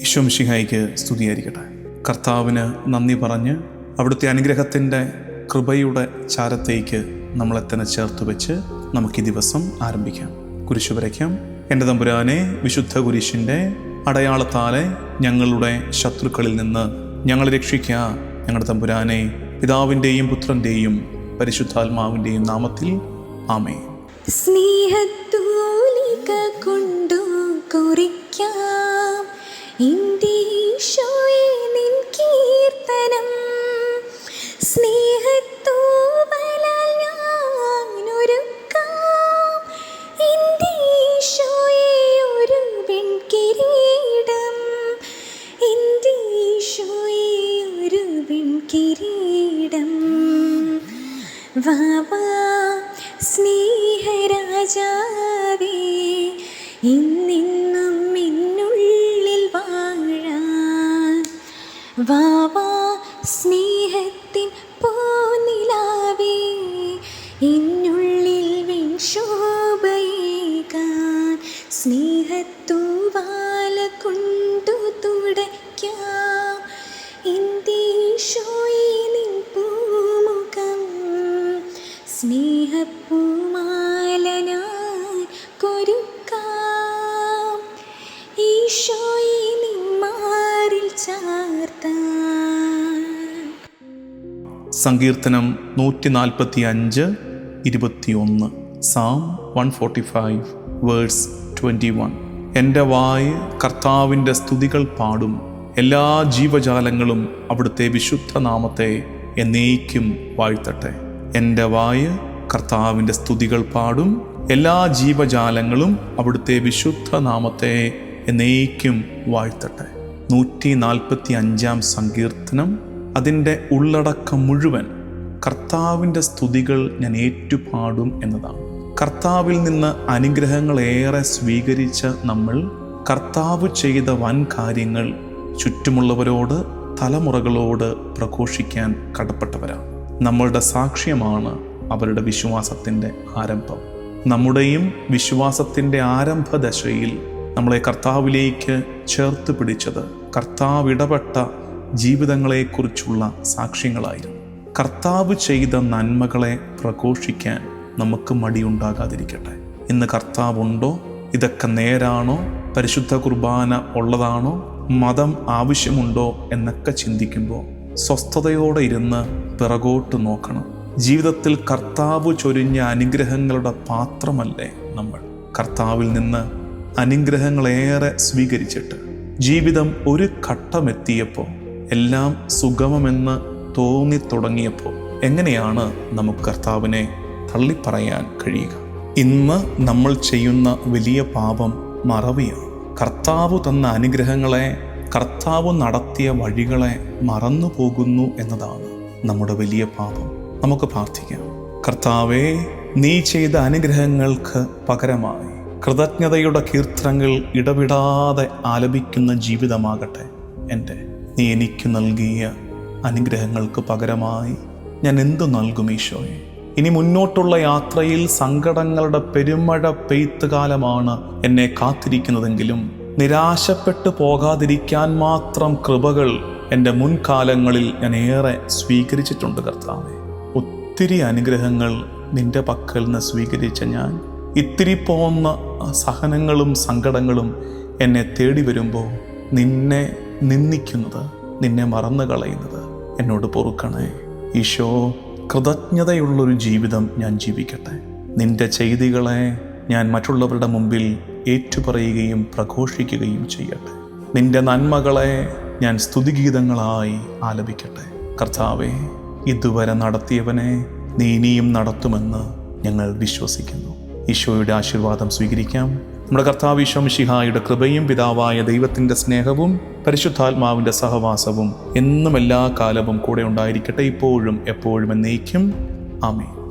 ഈശോമിഷിഹായിക്ക് സ്തുതിയായിരിക്കട്ടെ. കർത്താവിന് നന്ദി പറഞ്ഞ് അവിടുത്തെ അനുഗ്രഹത്തിന്റെ കൃപയുടെ ചാരത്തേക്ക് നമ്മളെ തന്നെ ചേർത്ത് വെച്ച് നമുക്ക് ഈ ദിവസം ആരംഭിക്കാം. കുരിശു വരയ്ക്കാം. എന്റെ തമ്പുരാനെ വിശുദ്ധ കുരിശിന്റെ അടയാളത്താലെ ഞങ്ങളുടെ ശത്രുക്കളിൽ നിന്ന് ഞങ്ങളെ രക്ഷിക്കുക ഞങ്ങളുടെ തമ്പുരാനെ പിതാവിന്റെയും പുത്രന്റെയും പരിശുദ്ധാത്മാവിന്റെയും നാമത്തിൽ ആമേ സ്നേഹത്തൂലിക വാവാ സ്നേഹരാജാവേ ഇന്നിന്നും എന്നുള്ളിൽ വാഴാൻ. വാവാ സ്നേഹത്തിൻ പോനിലാവേ എന്നുള്ളിൽ വെൺശോഭയേകാൻ സ്നേഹത്തൂവാല കൊണ്ടു സങ്കീർത്തനം നൂറ്റി നാൽപ്പത്തി അഞ്ച് ഇരുപത്തിയൊന്ന്. Psalm one forty five verse twenty one എന്റെ വായ് കർത്താവിന്റെ സ്തുതികൾ പാടും. എല്ലാ ജീവജാലങ്ങളും അവിടുത്തെ വിശുദ്ധ നാമത്തെ എന്നേക്കും വാഴ്ത്തട്ടെ. എന്റെ വായ് കർത്താവിന്റെ സ്തുതികൾ പാടും. എല്ലാ ജീവജാലങ്ങളും അവിടുത്തെ വിശുദ്ധ നാമത്തെ എന്നേക്കും വാഴ്ത്തട്ടെ. നൂറ്റി നാൽപ്പത്തി അഞ്ചാം സങ്കീർത്തനം. അതിന്റെ ഉള്ളടക്കം മുഴുവൻ കർത്താവിന്റെ സ്തുതികൾ ഞാൻ ഏറ്റുപാടും എന്നതാണ്. കർത്താവിൽ നിന്ന് അനുഗ്രഹങ്ങളേറെ സ്വീകരിച്ച നമ്മൾ കർത്താവ് ചെയ്ത വൻ കാര്യങ്ങൾ ചുറ്റുമുള്ളവരോട് തലമുറകളോട് പ്രഘോഷിക്കാൻ കടപ്പെട്ടവരാണ്. നമ്മളുടെ സാക്ഷ്യമാണ് അവരുടെ വിശ്വാസത്തിന്റെ ആരംഭം. നമ്മുടെയും വിശ്വാസത്തിന്റെ ആരംഭദശയിൽ നമ്മളെ കർത്താവിലേക്ക് ചേർത്ത് പിടിച്ചത് കർത്താവ് ഇടപെട്ട ജീവിതങ്ങളെക്കുറിച്ചുള്ള സാക്ഷ്യങ്ങളായിരുന്നു. കർത്താവ് ചെയ്ത നന്മകളെ പ്രഘോഷിക്കാൻ നമുക്ക് മടിയുണ്ടാകാതിരിക്കട്ടെ. ഇന്ന് കർത്താവുണ്ടോ? ഇതൊക്കെ നേരാണോ? പരിശുദ്ധ കുർബാന ഉള്ളതാണോ? മതം ആവശ്യമുണ്ടോ? എന്നൊക്കെ ചിന്തിക്കുമ്പോൾ സ്വസ്ഥതയോടെ ഇരുന്ന് പിറകോട്ട് നോക്കണം. ജീവിതത്തിൽ കർത്താവ് ചൊരിഞ്ഞ അനുഗ്രഹങ്ങളുടെ പാത്രമല്ലേ നമ്മൾ? കർത്താവിൽ നിന്ന് അനുഗ്രഹങ്ങളേറെ സ്വീകരിച്ചിട്ട് ജീവിതം ഒരു ഘട്ടമെത്തിയപ്പോൾ എല്ലാം സുഗമമെന്ന് തോന്നി തുടങ്ങിയപ്പോൾ എങ്ങനെയാണ് നമുക്ക് കർത്താവിനെ തള്ളിപ്പറയാൻ കഴിയുക? ഇന്ന് നമ്മൾ ചെയ്യുന്ന വലിയ പാപം മറവിയാണ്. കർത്താവ് തന്ന അനുഗ്രഹങ്ങളെ കർത്താവ് നടത്തിയ വഴികളെ മറന്നു പോകുന്നു എന്നതാണ് നമ്മുടെ വലിയ പാപം. നമുക്ക് പ്രാർത്ഥിക്കാം. കർത്താവേ നീ ചെയ്ത അനുഗ്രഹങ്ങൾക്ക് പകരമായി കൃതജ്ഞതയുടെ കീർത്തനങ്ങൾ ഇടവിടാതെ ആലപിക്കുന്ന ജീവിതമാകട്ടെ. എന്റെ നീ എനിക്ക് നൽകിയ അനുഗ്രഹങ്ങൾക്ക് പകരമായി ഞാൻ എന്തു നൽകും ഈശോയെ? ഇനി മുന്നോട്ടുള്ള യാത്രയിൽ സങ്കടങ്ങളുടെ പെരുമഴ പെയ്ത്ത് കാലമാണ് എന്നെ കാത്തിരിക്കുന്നതെങ്കിലും നിരാശപ്പെട്ടു പോകാതിരിക്കാൻ മാത്രം കൃപകൾ എന്റെ മുൻകാലങ്ങളിൽ ഞാൻ ഏറെ സ്വീകരിച്ചിട്ടുണ്ട് കർത്താവെ. ഒത്തിരി അനുഗ്രഹങ്ങൾ നിന്റെ പക്കൽ നിന്ന് സ്വീകരിച്ച ഞാൻ. ഇത്തിരി പോന്ന സഹനങ്ങളും സങ്കടങ്ങളും എന്നെ തേടി വരുമ്പോൾ നിന്നെ നിന്ദിക്കുന്നത് നിന്നെ മറന്നു കളയുന്നത് എന്നോട് പൊറുക്കണേ. ഈശോ കൃതജ്ഞതയുള്ളൊരു ജീവിതം ഞാൻ ജീവിക്കട്ടെ. നിന്റെ ചെയ്തികളെ ഞാൻ മറ്റുള്ളവരുടെ മുമ്പിൽ ഏറ്റുപറയുകയും പ്രഘോഷിക്കുകയും ചെയ്യട്ടെ. നിന്റെ നന്മകളെ ഞാൻ സ്തുതിഗീതങ്ങളായി ആലപിക്കട്ടെ. കർത്താവെ ഇതുവരെ നടത്തിയവനെ നീ ഇനിയും നടത്തുമെന്ന് ഞങ്ങൾ വിശ്വസിക്കുന്നു. ഈശോയുടെ ആശീർവാദം സ്വീകരിക്കാം. നമ്മുടെ കർത്താവ് ഈശോമിഷിഹായുടെ കൃപയും പിതാവായ ദൈവത്തിന്റെ സ്നേഹവും പരിശുദ്ധാത്മാവിന്റെ സഹവാസവും എന്നും എല്ലാ കാലവും കൂടെ ഉണ്ടായിരിക്കട്ടെ. ഇപ്പോഴും എപ്പോഴും എന്നേക്കും. ആമേ